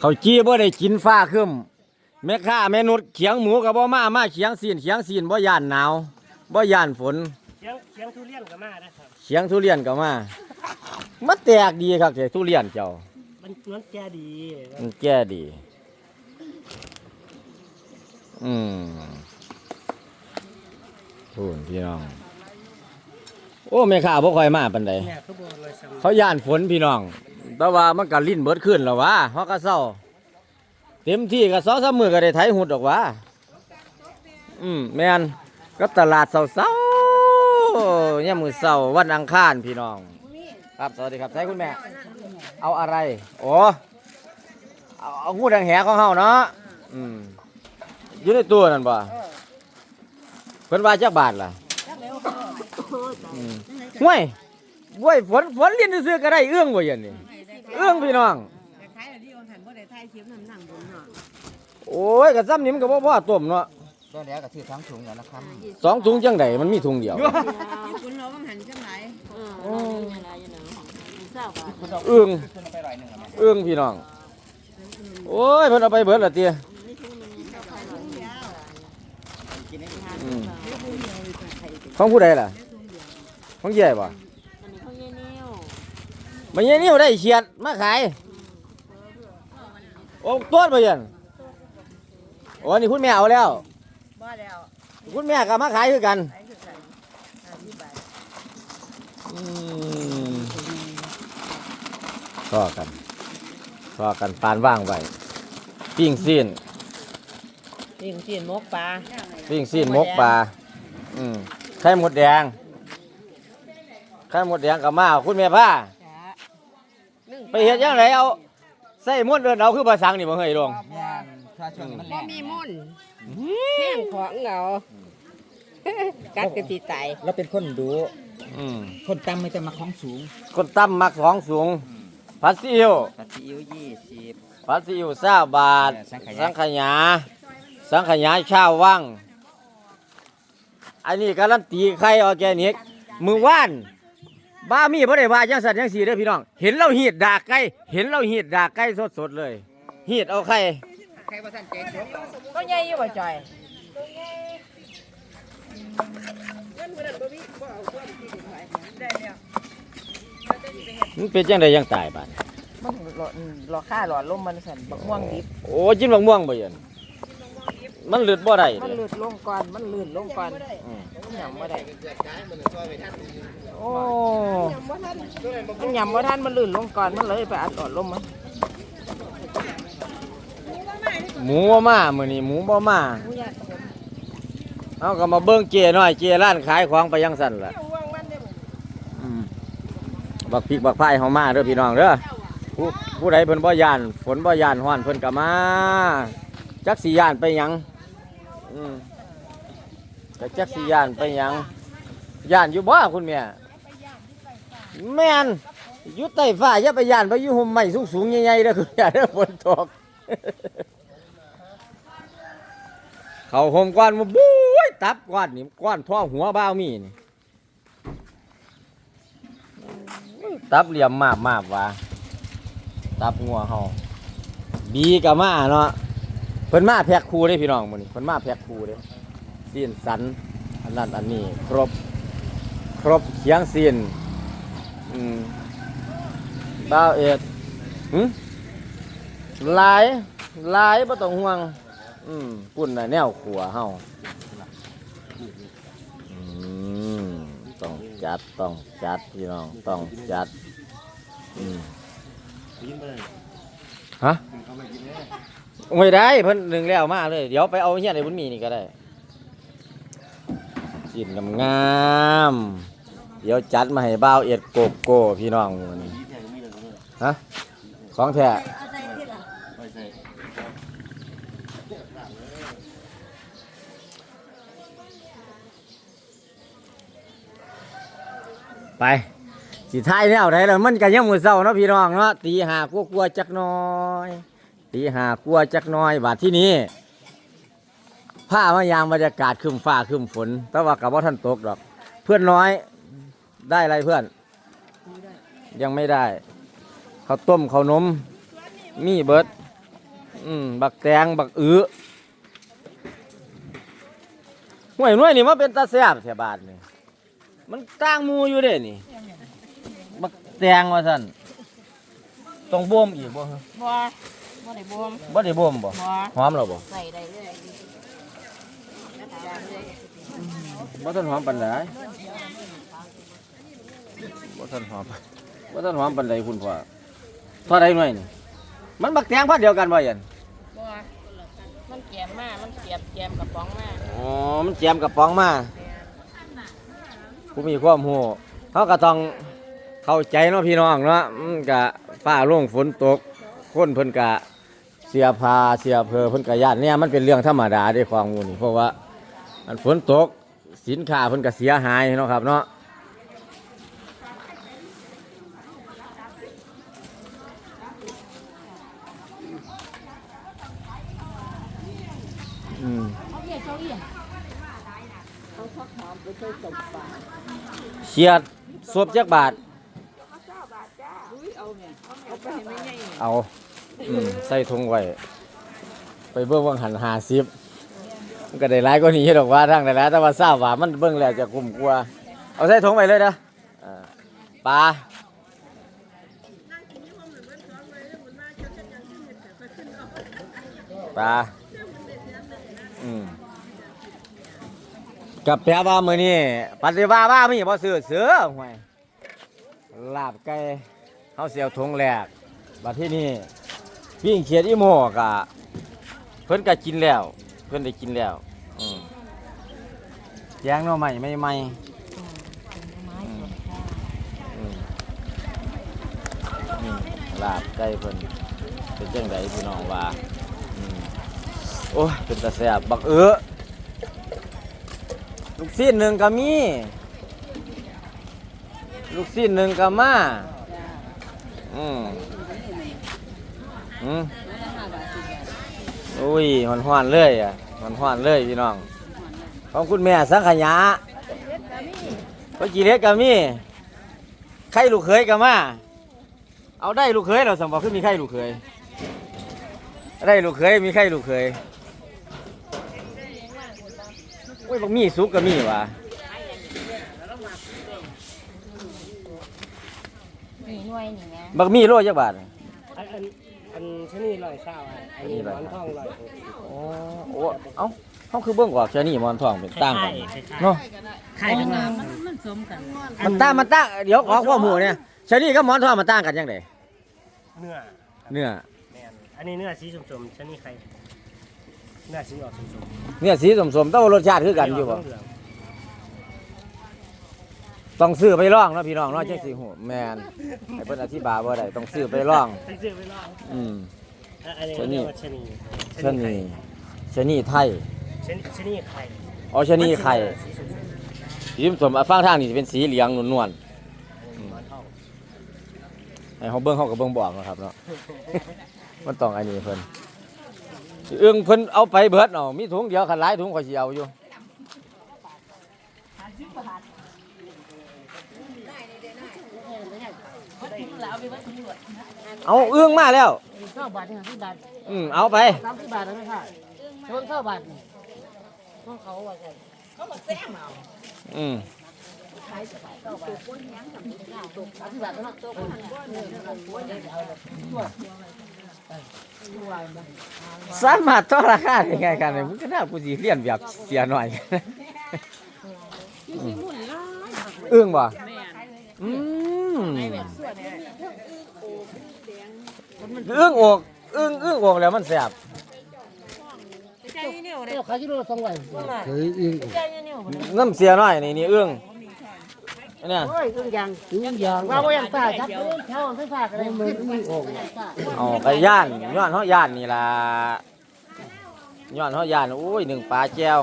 เขาจี้บ่ได้กินฟ้าครึมแม่ค้าแม่นุชเขียงหมูกับบ่มามาเขียงซีนเขียงซีนบ่ย่านหนาวบ่ย่านฝนเสียงเสียงทุเรียนก็มานะครับเขียงทุเรียนก็มามันแตกดีครับแต่ทุเรียนเจ้า มันมันแก่ดีมันแก่ดี อืมพูนพี่น้อง โอ้แม่ค้าบ่ค่อยมาปานใดเนี่ยเขาบอกเลยสำเขาย่านฝนพี่น้อง แต่ว่ามันก็ลิ้นเบิดขึ้นแล้ววะเพราะก็เศร้า เต็มที่ก็สองสามมือก็ได้ไถหุดออกวะอืมแม่นก็ตลาดเศร้าๆเนี่ยมือเศร้าวันอังคารพี่น้อง ครับสวัสดีครับใช่คุณแม่ เอาอะไรโอ้เอาเอางูดังแหของเฮาเนาะอืมอยู่ในตัวนั่นบ่เพิ่นว่าจักบาทล่ะห่วยห่วยฝนฝนลิ้นซื่อก็ได้เอื้องบ่เย็นนี่ เอื้องพี่น้อง แต่ท้ายที่องหันบ่ได้ท้ายคลิปน้ำหนังบนเนาะโอ้ยกระซ้ำนี่มันก็บ่พอต้มเนาะก็แล้วก็ถือทั้งถุงแล้วนะครับสองถุงจังไดมันมีถุงเดียวญี่ปุ่นเราก็หันจังไหนเอื้องเอื้องพี่น้อง โอ้ยเพิ่นเอาไปเบิดละเตียอืมของผู้ใดล่ะ ของใหญ่บ่ มันยังนิ้วได้เฉียดมาขายโอ้ตัวบ่ยันโอ้นี่คุณแม่เอาแล้ว บ่แล้วคุณแม่ก็มาขายคือกันไปคือกันห้าสิบบาทอืมก็กันก็กันปานว่างไว้ปิ้งซีนปิ้งจีนมกปลาปิ้งซีนหมกปลาอืมไข่หมดแดงไข่หมดแดงกับมาคุณแม่ผ้า จ้านึ่งไป เฮ็ดยังไงเอาใส่ม้วนเดินเอาคือภาษานี่บ่เฮยลงแม่นถ้าช่วงนี้มันแรบ่งมีมุ่นแห้งของเหงากัดกะติตายเราเป็นคนดูอืมคนตั้มไม่จะมาของสูงคนตั้มมักของสูงผัดซีอิ๊วปัดซีอิ๊วยี่สิบ ผัดซีอิ๊วซาบาทเออสัสังงขขยายา สังขยาชาววัง อันนี้การันตีไข่ออร์แกนิก มือว่าน บ้ามีบ่ได้ว่าจังสัตว์จังสีเด้อพี่น้อง เห็นเราหีดดากไก่เห็นเราหีดดากไก่สดๆเลยหีดเอาไข่ใครว่าท่านเจ๊จบก็ใหญ่อยู่บ่จอยมันเป็นจังไดยังตายบาดมันหลอดหลอดค่าหลอดลมมันสั่นบักม่วงดิบโอ้จิ้มบักม่วงบ่เย็น มันเลือดบ่ได้มันเด้ ลื่นลงก่อน มันลื่นลงก่อนอืม มันหยำบ่ได้โอ้มันหยำบ่ทันมันลื่นลงก่อน มันเลยไปอัดหลอดลมมันหมูบ่มามื้อนี้หมูบ่มาเอาก็มาเบิ่งเจน้อยเจร้านขายของไปยังสั่นล่ะอืมบักพริกบักพายเฮามาเด้อพี่น้องเด้อผู้ผู้ใดเพิ่นบ่ย่านฝนบ่ย่านฮ้อนเพิ่นก็มาจักสิย่านไปหยัง อืมก็จักสิย่านไปหยังย่านอยู่บ่คุณแม่แม่นอยู่ใต้ฟ้าอย่าไปย่านไปอยู่ห่มไม้สูงๆใหญ่ๆเด้อคุณแม่เด้อฝนตก เขาห่มก้อนมาบุ้ยตับก้อนนี่ก้อนท่อหัวบ้าวมีนี่ตับเหลี่ยมมากมากว่ะตับงัวเฮาบีกับมาเนาะ เพิ่นมาแพ็คคู่เด้พี่น้องมื้อนี้เพิ่นมาแพ็คคู่เด้ซีนสันอันนั้นอันนี้ ครบ ครบเคียงซีนอืมบ้าเอ็ดหึหลายหลายบ่ต้องห่วง อืมปุ่นน่ะแนวขัวเฮาอืมต้องจัดต้องจัดพี่น้องต้องจัดอืมฮะ ไม่ได้เพิ่นหนึ่งแล้วมาเลย เดี๋ยวไปเอาเฮียในบุญมีนี่ก็ได้กินงามๆเดี๋ยวจัดมาให้บ่าวเอ็ดโกโก้พี่น้องมื้อนี้ฮะของแท้ไปสิท้ายแนวไหนแล้วมันก็ยังมือเศร้าเนาะพี่น้องเนาะตีหากลัวกลัวๆจักหน้อย ตีหากลัวจักน้อยบาดที่นี้ผ้ามายามบรรยากาศคึมฟ้าคึมฝน แต่ว่ากับว่าท่านตกดอก เพื่อนน้อยได้อะไรเพื่อน ยังไม่ได้ข้าวต้มข้าวนมมีเบิดอืมบักแตงบักอื้อห่วยน่วยนี่มาเป็นตาแซ่บแถวบ้านนี่มันต่างมูอยู่เด้นี่บักแตงว่าซั่นต้องบ่มอีกบ่ฮะ บ่บ่ได้บ่มบ่ได้บ่มบ่บ่หอมแล้วบ่ใส่ได้เลยอย่างเลยบ่ทันหอมปานใดบ่ทันหอมบ่ทันหอมปานใดคุณพ่อเท่าใดหน่วยนี่มันบักแตงพันเดียวกันบ่ยันบ่มันแกมมามันเสียบแกมกระป๋องมาอ๋อมันแจมกระป๋องมาผู้มีความรู้เขาก็ต้องเข้าใจเนาะพี่น้องเนาะมันก็ฟ้าร่งฝนตกคนเพิ่นก็ เสียพาเสียเพอเพิ่นก็ญาติเนี่ยมันเป็นเรื่องธรรมดาด้ของหมู่นี่เพราะว่ามันฝนตกสินค้าเพิ่นก็เสียหายเนาะครับเนาะอืมเฉียดสวบจักบาทเอา อืมใส่ถุงไว้ไปเบิ่งวังหันหาซิบมันก็ได้ร้ายก็นี้ดอกว่าทางได้แล้วแต่ว่าทราบว่ามันเบิ่งแล้วจะกลุ่มกลัว เอาใส่ถุงไว้เลยนะอ่าปลาปลาอืมกับแปลว่ามือนี้ปฏิว่าว่ามีบ่ซื้อเสือห่วยลาบไก่เฮาเสียวทงแรกบัดที่นี่ ปิ้งเขียดอีโมกะเพิ่นก็กินแล้ว เพิ่นได้กินแล้วอืมแจงหน่อใหม่ใหม่ๆอืมนี่ลาบไก่เพิ่นเป็นจังไดพี่น้องว่าอืมโอ้ยเป็นตาแซ่บบักเอื้อลูกซีนหนึ่งก็มี ลูกซีนหนึ่งก็มาอืม อืมอุ้ยมันห้อนๆเลยอะมันห้อนๆเลยพี่น้องของคุณแม่สังขยาพอจีเล็กก็มีไข่ลูกเขยก็มา เอาได้ลูกเขยเราสมบัติคือมีไข่ลูกเขยได้ลูกเขยมีไข่ลูกเขยโอ้ยบักมีสุกก็มีว่ะนี่หน่วยนี่ไงบักมีโลจักบาท อันอันอันชะนีร้อยเศร้าอะอันนี้หมอนทองร้อยหกสิบ โอ้โอ้เอ้าเขาคือเบิ่งออกแค่นี้หมอนทองเป็นต่างกันคล้ายๆ เนาะคล้ายกันมามันสมกันมันต่างมันต่างเดี๋ยวขอข้อมูลเนี่ยชะนี่กับหมอนทองมันต่างกันยังไงเนื้อเนื้อแมนอันนี้เนื้อสีสมๆชะนีใครเนื้อสีออกสมๆเนื้อสีสมๆแต่ว่ารสชาติคือกันอยู่บ่เหลือง ต้องซื้อไปลองเนาะพี่น้องเนาะจังสิฮู้แม่นให้เพิ่นอธิบายบ่ได้ต้องซื้อไปลอง ไปซื้อไปลองอืม อะอันนี้ชะนี เรียกว่าชะนีชะนี่ชะนี่ไทยชะนีชะนีไข่อ๋อชะนี่ไข่สีสมสีสมๆอะฟังทางนี่จะเป็นสีเหลืองนวลๆๆหมอนทองให้เขาเบิ้งเขาก็เบิ้งบอกนะครับเนาะ มันต้องอันนี้เพิ่นเอื้องเพิ่นเอาไปเบิดเนาะมีถุงเดียวขันหลายถุงข่อยสิเอาอยู่ เอาเอื้องมาแล้วเก้าบาทถึงห้าสิบบาทอืมเอาไปสามสิบบาทเลยค่ะชนเก้าบาทนี่ของเขาว่าไงเขาบอกแซมเอาอืมขายเก้าบาทสามสิบบาทเนาะตัวคนนั้นสามารถต่อราคาได้ไงกันเนี่ยมึงก็น่ากูสิเรียนแบบเสียหน่อยเอื้องบ่อืมเอื้องอกเอื้องเอื้องอกแล้วมันแซ่บเดี๋ยวขายกิโลละสองร้อยเคยเองน้ำเสียหน่อยนี่นี่เอื้องอันเนี่ยโอ้ยอึ้งยางอึ้งยางว่าว่าอย่างซ่าจับเล่นเท่าไม่ซ่ากันเลยมันอึ้งออกอ๋อไก่ย่านย้อนเฮาย่านนี่ล่ะย้อนเฮาย่านโอ้ยหนึ่งปลาแก้ว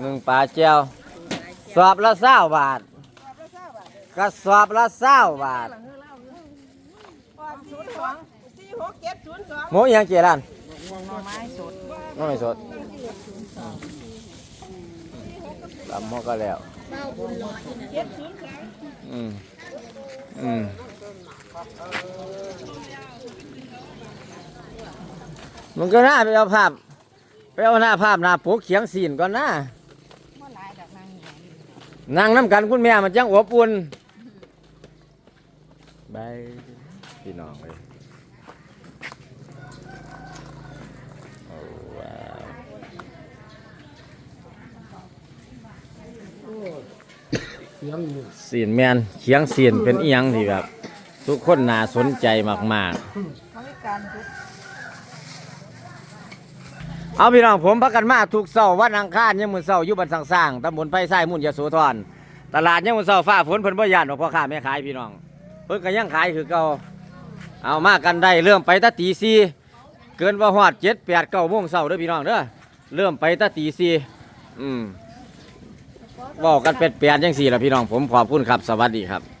หนึ่งปลาแก้วสอบละ20บาทกระสอบละ20บาท หมูอิหยังเจร้านหน่อไม้สดหน่อไม้สดลำหม้อก็แล้วอืมอืมมันก็น่าไปเอาภาพไปเอาหน้าภาพหน้าปกเขียงสีนก่อนนะบ่หลายดอกนางใหญ่นั่งน้ำกันคุณแม่มันจังอบอุ่นบายพี่น้องเลยโอ้ว้าว เสียงอยู่สีนแมนเขียงสีนเป็นอีหยังที่แบบ ทุกคนน่าสนใจมากเขามีการทุกๆ เอาพี่น้องผมพักกันมาทุกเสาร์วันอังคารยังมือเสาร์อยู่บันสังสร้างตำบลไผ่ไส้มุ่นยโสธรตลาดยังมือเสาร์ฟ้าฝนเพิ่นบ่ย่านหรอกพ่อค้าแม่ขายพี่น้อง เพิ่นก็ยังขายคือเก่าเอามากันได้เริ่มไปตั้งตีสี่เกินว่าฮอดเจ็ดแปดเก้าโมงเสาร์เด้อพี่น้องเด้อเริ่มไปตั้งตีสี่อืม เว้ากันเป็ดเปียนจังสี่ละพี่น้องผมขอบคุณครับ สวัสดีครับ